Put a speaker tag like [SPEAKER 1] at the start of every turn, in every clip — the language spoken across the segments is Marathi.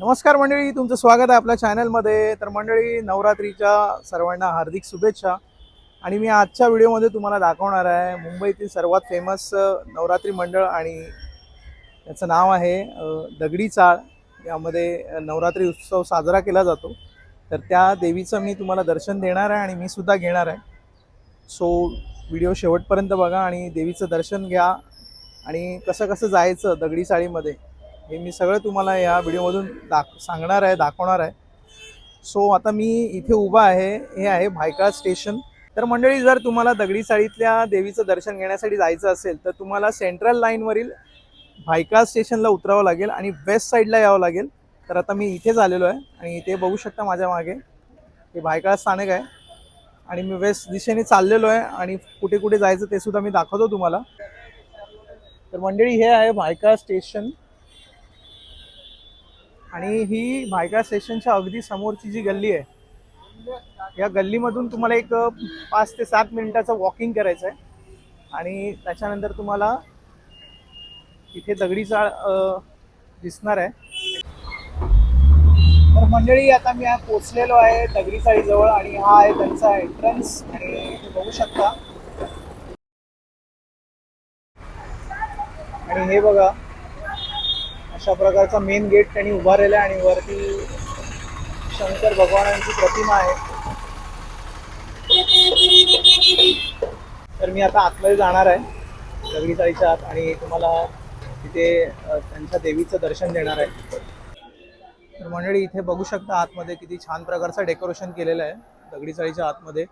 [SPEAKER 1] नमस्कार मंडळी तुमचं स्वागत आहे आपल्या चॅनलमध्ये. तर मंडळी नवरात्रीच्या सर्वांना हार्दिक शुभेच्छा. आणि मी आजच्या व्हिडिओमध्ये तुम्हाला दाखवणार आहे मुंबईतील सर्वात फेमस नवरात्री मंडळ आणि त्याचं नाव आहे दगडी चाळ. यामध्ये नवरात्री उत्सव साजरा केला जातो. तर त्या देवीचं मी तुम्हाला दर्शन देणार आहे आणि मी सुद्धा घेणार आहे. सो व्हिडिओ शेवटपर्यंत बघा आणि देवीचं दर्शन घ्या. आणि कसं कसं जायचं दगडी चाळीमध्ये हे मी सगळं तुम्हाला या व्हिडिओमधून दाख सांगणार आहे दाखवणार आहे. सो आता मी इथे उभा आहे. हे आहे भायखळा स्टेशन. तर मंडळी जर तुम्हाला दगडी चाळीतल्या देवीचं दर्शन घेण्यासाठी जायचं असेल तर तुम्हाला सेंट्रल लाईनवरील भायखळा स्टेशनला उतरावं लागेल आणि वेस्ट साईडला यावं लागेल. तर आता मी इथेच आलेलो आहे आणि इथे बघू शकता माझ्या मागे हे भायखळा स्थानक आहे. आणि मी वेस्ट दिशेने चाललेलो आहे आणि कुठे कुठे जायचं ते सुद्धा मी दाखवतो तुम्हाला. तर मंडळी हे आहे भायखळा स्टेशन. आणि ही भायखळा स्टेशनच्या अगदी समोरची जी गल्ली आहे या गल्लीमधून तुम्हाला एक पाच ते सात मिनिटाचं वॉकिंग करायचं आहे आणि त्याच्यानंतर तुम्हाला इथे दगडी चाळ दिसणार आहे. तर मंडळी आता मी पोचलेलो आहे दगडी चाळीजवळ आणि हा आहे त्यांचा एंट्रन्स आणि बघू शकता. आणि हे बघा अशा प्रकारचा मेन गेट त्यांनी उभारलेला आहे आणि वरती शंकर भगवानांची प्रतिमा आहे. तर मी आता आतमध्ये जाणार आहे दगडी चाळीच्या आत आणि तुम्हाला तिथे त्यांच्या देवीचं दर्शन देणार आहे. तर मंडळी इथे बघू शकता आतमध्ये किती छान प्रकारचं डेकोरेशन केलेलं आहे दगडी चाळीच्या आतमध्ये.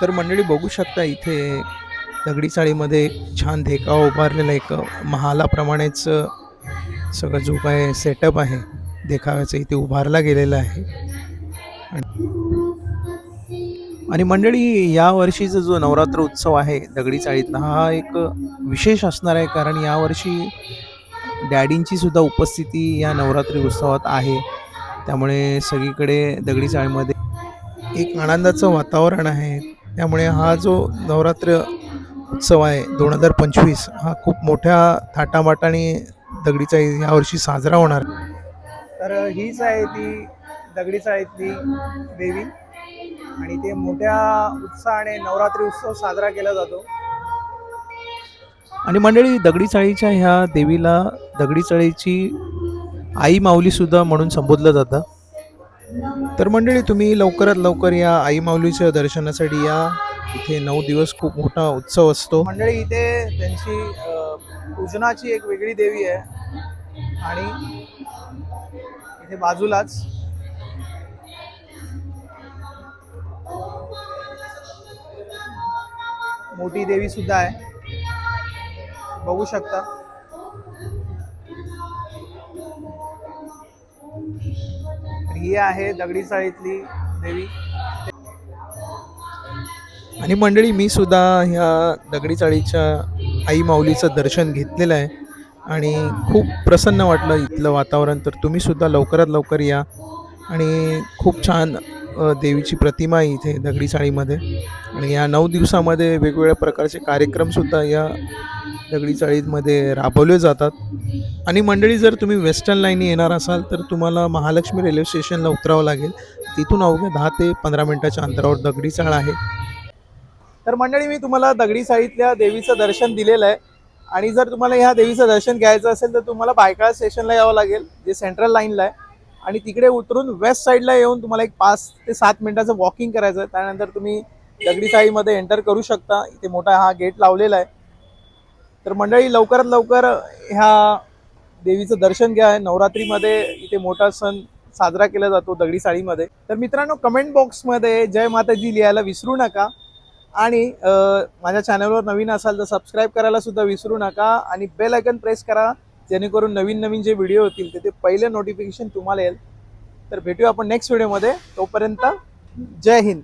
[SPEAKER 1] तर मंडळी बघू शकता इथे दगडी चाळीमध्ये एक छान धेका उभारलेला एक महालाप्रमाणेच सगळं जो काय सेटअप आहे देखाव्याचं इथे उभारला गेलेला आहे. आणि- आणि मंडळी या वर्षीचा जो नवरात्र उत्सव आहे दगडी चाळीतला हा एक विशेष असणार आहे कारण यावर्षी डॅडींची सुद्धा उपस्थिती या नवरात्री उत्सवात आहे. त्यामुळे सगळीकडे दगडी चाळीमध्ये एक आनंदाचं वातावरण आहे. त्यामुळे हा जो नवरात्र उत्सव आहे दोन हजार पंचवीस हा खूप मोठ्या थाटामाटाने दगडीचा यावर्षी साजरा होणार. तर हीच आहे ती दगडीच आहे ती देवी. आणि ते मोठ्या उत्साहाने नवरात्री उत्सव साजरा केला जातो. आणि मंडळी दगडी चाळीच्या ह्या देवीला दगडी चाळीची आई माऊली सुद्धा म्हणून संबोधलं जातं. तर मंडळी तुम्ही लवकरात लवकर या आई माऊलीच्या दर्शनासाठी या. इथे नऊ दिवस खूप मोठा उत्सव असतो. मंडळी इथे त्यांची पूजनाची एक वेगळी देवी आहे. आणि इथे बाजूलाच मोठी देवी सुद्धा आहे. बघू शकता. ही आहे दगडी चाळीतली देवी. आणि मंडळी मी सुद्धा ह्या दगडी चाळीच्या आई माऊलीचं दर्शन घेतलेलं आहे. आणि खूप प्रसन्न वाटलं इथलं वातावरण तर तुम्ही सुद्धा लवकरात लवकर या. आणि खूप छान देवीची प्रतिमा आहे इथे दगडी चाळीमध्ये आणि या नऊ दिवसामध्ये वेगवेगळ्या प्रकारचे कार्यक्रमसुद्धा या दगडी चाळीमध्ये राबवले जातात. आणि मंडळी जर तुम्ही वेस्टर्न लाईनने येणार असाल तर तुम्हाला महालक्ष्मी रेल्वे स्टेशनला उतरावं लागेल. तिथून अवघ्या दहा ते पंधरा मिनिटाच्या अंतरावर दगडी चाळ आहे. तर मंडळी मी तुम्हाला दगडी चाळीतल्या देवीचं दर्शन दिलेलं आहे. आणि जर तुम्हाला ह्या देवीचं दर्शन घ्यायचं असेल तर तुम्हाला बायकाळा स्टेशनला यावं लागेल जे सेंट्रल लाईनला आहे. आणि तिकडे उतरून वेस्ट साईडला येऊन तुम्हाला एक पाच ते सात मिनिटाचं वॉकिंग करायचं आहे. त्यानंतर तुम्ही दगडी चाळीमध्ये एंटर करू शकता. इथे मोठा हा गेट लावलेला आहे. तर मंडळी लवकरात लवकर ह्या देवीचं दर्शन घ्या. नवरात्रीमध्ये इथे मोठा सण साजरा केला जातो दगडी साडीमध्ये तर मित्रांनो कमेंट बॉक्समध्ये जय माताजी लिहायला विसरू नका. आणि माझ्या चॅनलवर नवीन असाल तर सबस्क्राईब करायला सुद्धा विसरू नका. आणि बेल आयकन प्रेस करा जेणेकरून नवीन नवीन जे व्हिडिओ होतील ते ते पहिले नोटिफिकेशन तुम्हाला येईल. तर भेटूया आपण नेक्स्ट व्हिडिओमध्ये तोपर्यंत जय हिंद.